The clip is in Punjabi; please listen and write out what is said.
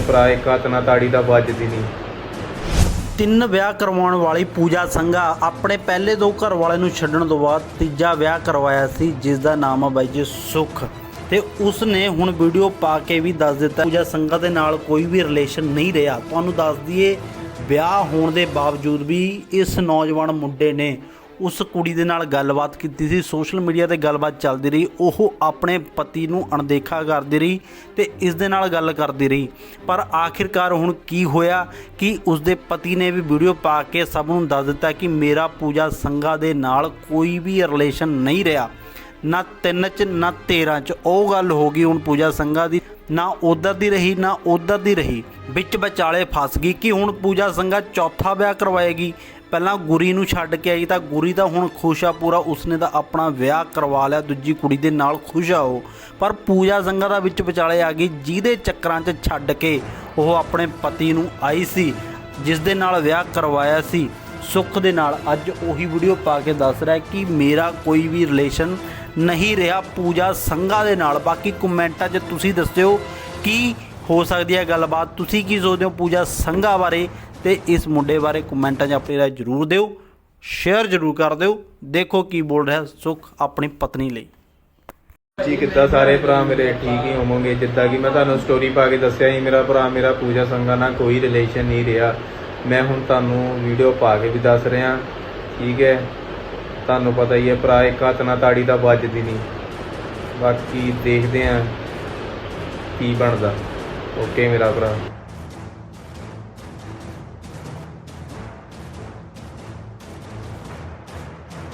ਭਰਾ, ਇੱਕ ਹੱਥ ਨਾਲ ਤਾੜੀ ਤਾਂ ਵੱਜਦੀ ਨਹੀਂ। ਤਿੰਨ ਵਿਆਹ ਕਰਵਾਉਣ ਵਾਲੀ ਪੂਜਾ ਸੰਘਾ ਆਪਣੇ ਪਹਿਲੇ ਦੋ ਘਰ ਵਾਲੇ ਨੂੰ ਛੱਡਣ ਤੋਂ ਬਾਅਦ ਤੀਜਾ ਵਿਆਹ ਕਰਵਾਇਆ ਸੀ, ਜਿਸ ਦਾ ਨਾਮ ਆ ਬਾਈ ਜੀ ਸੁਖ। ਤੇ ਉਸ ਨੇ ਹੁਣ ਵੀਡੀਓ ਪਾ ਕੇ ਵੀ ਦੱਸ ਦਿੱਤਾ, ਪੂਜਾ ਸੰਘਾ ਦੇ ਨਾਲ ਕੋਈ ਵੀ ਰਿਲੇਸ਼ਨ ਨਹੀਂ ਰਿਹਾ। ਤੁਹਾਨੂੰ ਦੱਸ ਦਈਏ, ਵਿਆਹ ਹੋਣ ਦੇ ਬਾਵਜੂਦ ਵੀ ਇਸ ਨੌਜਵਾਨ ਮੁੰਡੇ ਨੇ ਉਸ ਕੁੜੀ ਦੇ ਨਾਲ ਗੱਲਬਾਤ ਕੀਤੀ ਸੀ, ਸੋਸ਼ਲ ਮੀਡੀਆ ਤੇ ਗੱਲਬਾਤ ਚੱਲਦੀ ਰਹੀ, ਉਹ ਆਪਣੇ ਪਤੀ ਨੂੰ ਅਣਦੇਖਾ ਕਰਦੀ ਰਹੀ ਤੇ ਇਸ ਦੇ ਨਾਲ ਗੱਲ ਕਰਦੀ ਰਹੀ। ਪਰ ਆਖਿਰਕਾਰ ਹੁਣ ਕੀ ਹੋਇਆ ਕਿ ਉਸ ਦੇ ਪਤੀ ਨੇ ਵੀ ਵੀਡੀਓ ਪਾ ਕੇ ਸਭ ਨੂੰ ਦੱਸ ਦਿੱਤਾ ਕਿ ਮੇਰਾ ਪੂਜਾ ਸੰਘਾ ਦੇ ਨਾਲ ਕੋਈ ਵੀ ਰਿਲੇਸ਼ਨ ਨਹੀਂ ਰਿਹਾ। ਨਾ ਤਿੰਨ ਚ, ਨਾ 13 ਚ। ਉਹ ਗੱਲ ਹੋ ਗਈ ਹੁਣ ਪੂਜਾ ਸੰਘਾ ਦੀ। ਨਾ ਉਧਰ ਦੀ ਰਹੀ, ਨਾ ਉਧਰ ਦੀ ਰਹੀ। ਵਿੱਚ ਵਿਚਾਲੇ ਫਸ ਗਈ ਕਿ ਹੁਣ ਪੂਜਾ ਸੰਘਾ ਚੌਥਾ ਵਿਆਹ ਕਰਵਾਏਗੀ। ਪਹਿਲਾਂ ਗੁਰੀ ਨੂੰ ਛੱਡ ਕੇ ਆਈ ਤਾਂ ਗੁਰੀ ਦਾ ਹੁਣ ਖੁਸ਼ ਆ, ਪੂਰਾ ਉਸਨੇ ਤਾਂ ਆਪਣਾ ਵਿਆਹ ਕਰਵਾ ਲਿਆ, ਦੂਜੀ ਕੁੜੀ ਦੇ ਨਾਲ ਖੁਸ਼ ਆ ਉਹ। ਪਰ ਪੂਜਾ ਸੰਘਾ ਦਾ ਵਿੱਚ ਵਿਚਾਲੇ ਆ ਗਈ, ਜਿਹਦੇ ਚੱਕਰਾਂ 'ਚ ਛੱਡ ਕੇ ਉਹ ਆਪਣੇ ਪਤੀ ਨੂੰ ਆਈ ਸੀ, ਜਿਸ ਦੇ ਨਾਲ ਵਿਆਹ ਕਰਵਾਇਆ ਸੀ। ਸੁੱਖ ਦੇ ਨਾਲ ਅੱਜ ਉਹੀ ਵੀਡੀਓ ਪਾ ਕੇ ਦੱਸ ਰਿਹਾ ਕਿ ਮੇਰਾ ਕੋਈ ਵੀ ਰਿਲੇਸ਼ਨ ਨਹੀਂ ਰਿਹਾ ਪੂਜਾ ਸੰਘਾ ਦੇ ਨਾਲ। ਬਾਕੀ ਕਮੈਂਟਾਂ 'ਚ ਤੁਸੀਂ ਦੱਸਿਓ ਕੀ ਹੋ ਸਕਦੀ ਹੈ ਗੱਲਬਾਤ। ਤੁਸੀਂ ਕੀ ਸੋਚਦੇ ਹੋ ਪੂਜਾ ਸੰਘਾ ਬਾਰੇ? ਤੇ ਇਸ ਮੁੰਡੇ ਬਾਰੇ ਕਮੈਂਟਾਂ 'ਚ ਆਪਣੀ ਰਾਏ ਜ਼ਰੂਰ ਦਿਓ ਸ਼ੇਅਰ ਜ਼ਰੂਰ ਕਰ ਦਿਓ, ਦੇਖੋ ਕੀ ਬੋਲ ਰਿਹਾ ਸੁੱਖ ਆਪਣੀ ਪਤਨੀ ਲਈ। ਜੀ ਕਿੱਦਾਂ ਸਾਰੇ ਭਰਾ ਮੇਰੇ ਠੀਕ ਹੀ ਹੋਵੋਗੇ? ਜਿੱਦਾਂ ਕਿ ਮੈਂ ਤੁਹਾਨੂੰ ਸਟੋਰੀ ਪਾ ਕੇ ਦੱਸਿਆ ਸੀ, ਮੇਰਾ ਭਰਾ ਮੇਰਾ ਪੂਜਾ ਸੰਗਾ ਨਾਲ ਕੋਈ ਰਿਲੇਸ਼ਨ ਨਹੀਂ ਰਿਹਾ। ਮੈਂ ਹੁਣ ਤੁਹਾਨੂੰ ਵੀਡੀਓ ਪਾ ਕੇ ਵੀ ਦੱਸ ਰਿਹਾ, ਠੀਕ ਹੈ? ਤੁਹਾਨੂੰ ਪਤਾ ਹੀ ਹੈ, ਭਰਾ ਇੱਕ ਹੱਥ ਨਾਲ ਤਾੜੀ ਦਾ ਵੱਜਦੀ ਨਹੀਂ। ਬਾਕੀ ਦੇਖਦੇ ਆਂ ਕੀ ਬਣਦਾ। ਓਕੇ ਮੇਰਾ ਭਰਾ।